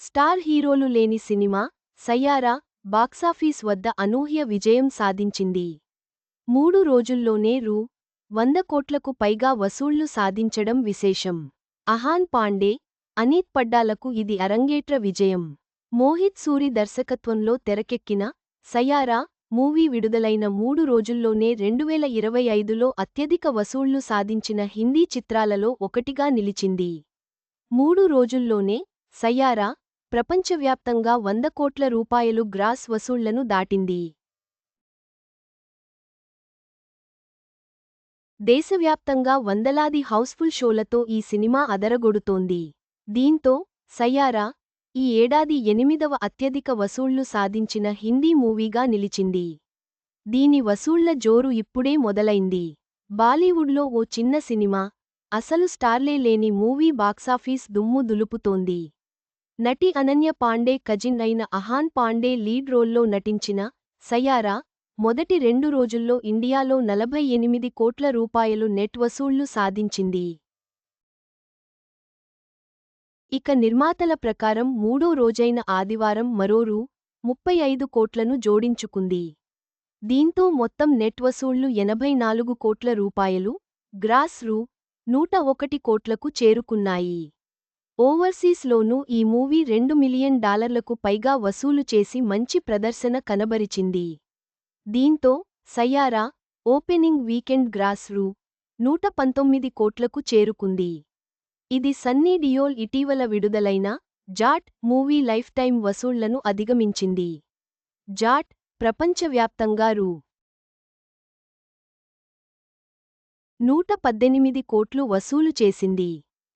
Star హీరోలు లేని cinema Saiyaara box office వద్ద అనూహ్య విజయం సాధించింది. మూడు రోజుల్లోనే రూ. వంద కోట్లకు పైగా వసూళ్ళు సాధించడం విశేషం. అహాన్ పాండే అనీత్ పడ్డాలకు ఇది అరంగేట్ర విజయం. మోహిత్ సూరి దర్శకత్వంలో తెరకెక్కిన సయారా మూవీ విడుదలైన మూడు రోజుల్లోనే రెండువేల ఇరవై ఐదులో అత్యధిక వసూళ్ళు సాధించిన హిందీ చిత్రాలలో ఒకటిగా నిలిచింది. మూడు రోజుల్లోనే సయ్యారా ప్రపంచవ్యాప్తంగా వంద కోట్ల రూపాయలు గ్రాస్ వసూళ్ళను దాటింది. దేశవ్యాప్తంగా వందలాది హౌస్ఫుల్ షోలతో ఈ సినిమా అదరగొడుతోంది. దీంతో సయ్యారా ఈ ఏడాది ఎనిమిదవ అత్యధిక వసూళ్ళు సాధించిన హిందీ మూవీగా నిలిచింది. దీని వసూళ్ళ జోరు ఇప్పుడే మొదలైంది. బాలీవుడ్లో ఓ చిన్న సినిమా అసలు స్టార్లే లేని మూవీ బాక్సాఫీస్ దుమ్ము దులుపుతోంది. నటి అనన్య పాండే కజిన్ అయిన అహాన్ పాండే లీడ్ రోల్లో నటించిన సయారా మొదటి రెండు రోజుల్లో ఇండియాలో నలభై ఎనిమిది కోట్ల రూపాయలు నెట్ వసూళ్ళు సాధించింది. ఇక నిర్మాతల ప్రకారం మూడో రోజైన ఆదివారం మరో రూ. ముప్పై ఐదు కోట్లను జోడించుకుంది. దీంతో మొత్తం నెట్ వసూళ్ళు ఎనభై నాలుగు కోట్ల రూపాయలు గ్రాస్ రూ. నూట ఒకటి కోట్లకు చేరుకున్నాయి. ఓవర్సీస్లోనూ ఈ మూవీ రెండు మిలియన్ డాలర్లకు పైగా వసూలు చేసి మంచి ప్రదర్శన కనబరిచింది. దీంతో సయ్యారా ఓపెనింగ్ వీకెండ్ గ్రాస్ రూ. నూట పంతొమ్మిది కోట్లకు చేరుకుంది. ఇది సన్నీ డియోల్ ఇటీవల విడుదలైన జాట్ మూవీ లైఫ్ టైం వసూళ్ళను అధిగమించింది. జాట్ ప్రపంచవ్యాప్తంగా రూ. నూట పద్దెనిమిది కోట్లు వసూలు చేసింది.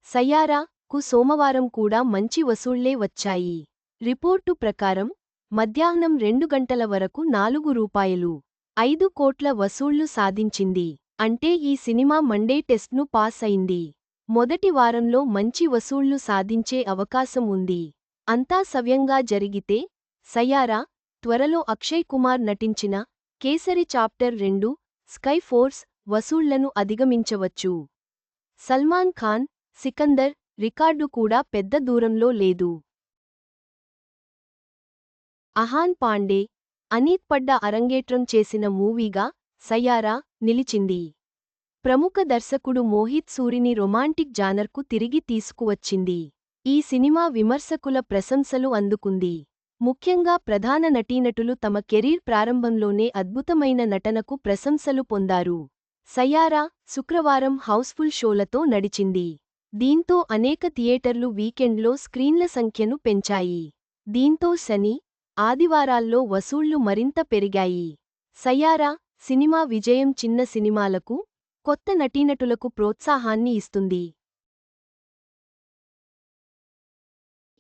సయ్యారా కు సోమవారం కూడా మంచి వసూళ్ళే వచ్చాయి. రిపోర్టు ప్రకారం మధ్యాహ్నం రెండు గంటల వరకు నాలుగు రూపాయలు ఐదు కోట్ల వసూళ్ళు సాధించింది. అంటే ఈ సినిమా మండే టెస్ట్ను పాస్ అయింది. మొదటి వారంలో మంచి వసూళ్ళు సాధించే అవకాశం ఉంది. అంతా సవ్యంగా జరిగితే సయారా త్వరలో అక్షయ్ కుమార్ నటించిన కేసరి చాప్టర్ రెండు స్కై ఫోర్స్ వసూళ్ళను అధిగమించవచ్చు. సల్మాన్ ఖాన్ సికందర్ రికార్డు కూడా పెద్ద దూరంలో లేదు. అహాన్ పాండే అనీత్ పడ్డ అరంగేట్రం చేసిన మూవీగా సయారా నిలిచింది. ప్రముఖ దర్శకుడు మోహిత్ సూరిని రొమాంటిక్ జానర్కు తిరిగి తీసుకువచ్చింది. ఈ సినిమా విమర్శకుల ప్రశంసలు అందుకుంది. ముఖ్యంగా ప్రధాన నటీనటులు తమ కెరీర్ ప్రారంభంలోనే అద్భుతమైన నటనకు ప్రశంసలు పొందారు. సయారా శుక్రవారం హౌస్ఫుల్ షోలతో నడిచింది. దీంతో అనేక థియేటర్లు వీకెండ్లో స్క్రీన్ల సంఖ్యను పెంచాయి. దీంతో శని ఆదివారాల్లో వసూళ్ళు మరింత పెరిగాయి. సయారా సినిమా విజయం చిన్న సినిమాలకు కొత్త నటీనటులకు ప్రోత్సాహాన్ని ఇస్తుంది.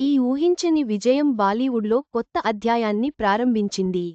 ఈ ఊహించని విజయం బాలీవుడ్లో కొత్త అధ్యాయాన్ని ప్రారంభించింది.